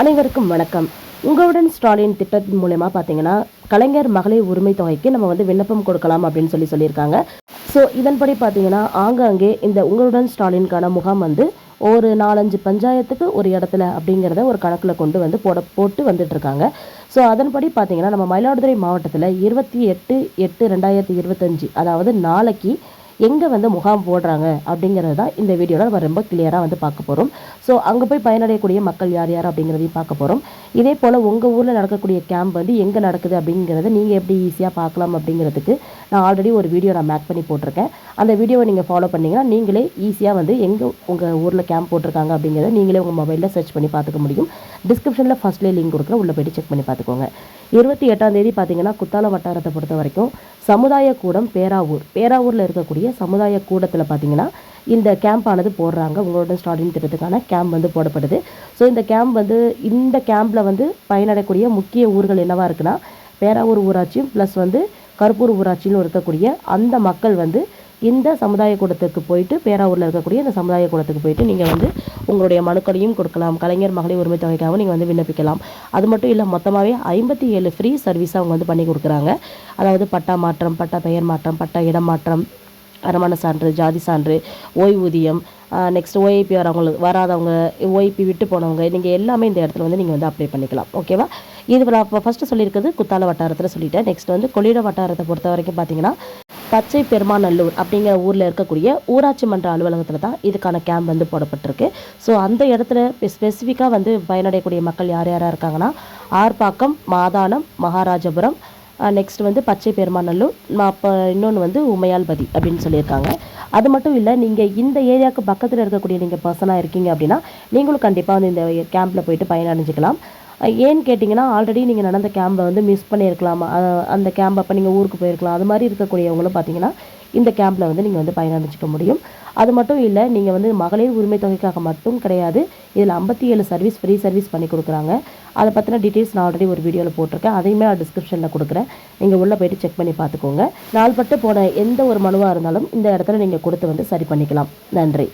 அனைவருக்கும் வணக்கம். உங்களுடன் ஸ்டாலின் திட்டத்தின் மூலயமா பார்த்தீங்கன்னா கலைஞர் மகளிர் உரிமை தொகைக்கு நம்ம வந்து விண்ணப்பம் கொடுக்கலாம் அப்படின்னு சொல்லி சொல்லியிருக்காங்க. ஸோ இதன்படி பார்த்தீங்கன்னா ஆங்காங்கே இந்த உங்களுடன் ஸ்டாலினுக்கான முகாம் வந்து ஒரு நாலஞ்சு பஞ்சாயத்துக்கு ஒரு இடத்துல அப்படிங்கிறத ஒரு கணக்கில் கொண்டு வந்து போட போட்டு வந்துட்டு இருக்காங்க ஸோ அதன்படி பார்த்தீங்கன்னா நம்ம மயிலாடுதுறை மாவட்டத்தில் இருபத்தி எட்டு எட்டு ரெண்டாயிரத்தி இருபத்தஞ்சி அதாவது நாளைக்கு எங்கே வந்து முகாம் போடுறாங்க அப்படிங்கிறது தான் இந்த வீடியோவில் நம்ம ரொம்ப கிளியராக வந்து பார்க்க போகிறோம் ஸோ அங்கே போய் பயனடையக்கூடிய மக்கள் யார் யார் அப்படிங்கிறதையும் பார்க்க போகிறோம் இதே போல் உங்கள் ஊரில் நடக்கக்கூடிய கேம்ப் வந்து எங்கே நடக்குது அப்படிங்கிறத நீங்கள் எப்படி ஈஸியாக பார்க்கலாம் அப்படிங்கிறதுக்கு நான் ஆல்ரெடி ஒரு வீடியோ நான் மேக் பண்ணி போட்டிருக்கேன். அந்த வீடியோவை நீங்கள் ஃபாலோ பண்ணிங்கன்னா நீங்களே ஈஸியாக வந்து எங்கே உங்கள் ஊரில் கேம்ப் போட்டிருக்காங்க அப்படிங்கிறத நீங்களே உங்கள் மொபைலில் சர்ச் பண்ணி பார்த்துக்க முடியும். டிஸ்கிரிப்ஷனில் ஃபஸ்ட்லேயே லிங்க் கொடுக்குறேன். உள்ளே போய்ட்டு செக் பண்ணி பார்த்துக்கோங்க. இருபத்தி எட்டாம் தேதி பார்த்தீங்கன்னா குத்தால வட்டாரத்தை பொறுத்த வரைக்கும் சமுதாய கூடம் பேராவூர். பேராவூரில் இருக்கக்கூடிய சமுதாய கூடத்தில் பார்த்தீங்கன்னா இந்த கேம்ப் ஆனது போடுறாங்க. உங்களோட ஸ்டார்டிங் திட்டத்துக்கான கேம்ப் வந்து போடப்படுது. ஸோ இந்த கேம்ப் வந்து இந்த கேம்பில் வந்து பயனடையக்கூடிய முக்கிய ஊர்கள் என்னவாக இருக்குன்னா பேராவூர் ஊராட்சியும் ப்ளஸ் வந்து கருப்பூர் ஊராட்சியிலும் இருக்கக்கூடிய அந்த மக்கள் வந்து இந்த சமுதாய கூடத்துக்கு போயிட்டு பேராவூரில் இருக்கக்கூடிய இந்த சமுதாய கூடத்துக்கு போயிட்டு நீங்கள் வந்து உங்களுடைய மனுக்களையும் கொடுக்கலாம். கலைஞர் மகளிர் உரிமை தொகைக்காகவும் நீங்கள் வந்து விண்ணப்பிக்கலாம். அது மட்டும் இல்லை மொத்தமாகவே ஐம்பத்தி ஏழு ஃப்ரீ சர்வீஸாக அவங்க வந்து பண்ணி கொடுக்குறாங்க. அதாவது பட்டா மாற்றம் பட்டா பெயர் மாற்றம் பட்டா இடம் மாற்றம் வருமான சான்று ஜாதி சான்று ஓய்வூதியம் நெக்ஸ்ட் ஓஐபி வரவங்களுக்கு வராதவங்க ஓஐபி விட்டு போனவங்க நீங்கள் எல்லாமே இந்த இடத்துல வந்து நீங்கள் வந்து அப்ளை பண்ணிக்கலாம். ஓகேவா இது நான் இப்போ ஃபஸ்ட்டு சொல்லியிருக்கிறது குத்தால வட்டாரத்தில் சொல்லிட்டேன். நெக்ஸ்ட் வந்து கொள்ளிட வட்டாரத்தை பொறுத்த வரைக்கும் பார்த்தீங்கன்னா பச்சை பெருமாநல்லூர் அப்படிங்கிற ஊரில் இருக்கக்கூடிய ஊராட்சி மன்ற அலுவலகத்தில் தான் இதுக்கான கேம்ப் வந்து போடப்பட்டிருக்கு. ஸோ அந்த இடத்துல ஸ்பெசிஃபிக்காக வந்து பயனடையக்கூடிய மக்கள் யார் யாராக இருக்காங்கன்னா ஆர்ப்பாக்கம் மாதானம் மகாராஜபுரம் நெக்ஸ்ட் வந்து பச்சை பெருமாநல்லூர் அப்போ இன்னொன்று வந்து உமையால்பதி அப்படின்னு சொல்லியிருக்காங்க. அது மட்டும் இல்லை நீங்கள் இந்த ஏரியாவுக்கு பக்கத்தில் இருக்கக்கூடிய நீங்கள் பர்சனாக இருக்கீங்க அப்படின்னா நீங்களும் கண்டிப்பாக வந்து இந்த கேம்பில் போயிட்டு பயனடைஞ்சிக்கலாம். ஏன்னு கேட்டிங்கன்னா ஆல்ரெடி நீங்கள் நடந்த கேம்பை வந்து மிஸ் பண்ணியிருக்கலாம்? அந்த கேம்ப் அப்போ நீங்கள் ஊருக்கு போயிருக்கலாம். அது மாதிரி இருக்கக்கூடியவங்களும் பார்த்தீங்கன்னா இந்த கேம்பில் வந்து நீங்கள் வந்து பயனடைஞ்சிக்க முடியும். அது மட்டும் இல்லை நீங்கள் வந்து மகளிர் உரிமை தொகைக்காக மட்டும் கிடையாது இதில் ஐம்பத்தி ஏழு சர்வீஸ் ஃப்ரீ சர்வீஸ் பண்ணி கொடுக்குறாங்க. அதை பற்றின டீட்டெயில்ஸ் நான் ஆல்ரெடி ஒரு வீடியோவில் போட்டிருக்கேன். அதையுமே நான் டிஸ்கிரிப்ஷனில் கொடுக்குறேன். நீங்கள் உள்ளே போயிட்டு செக் பண்ணி பார்த்துக்கோங்க நாள்பட்டு போன எந்த ஒரு மனுவாக இருந்தாலும் இந்த இடத்துல நீங்கள் கொடுத்து வந்து சரி பண்ணிக்கலாம். நன்றி.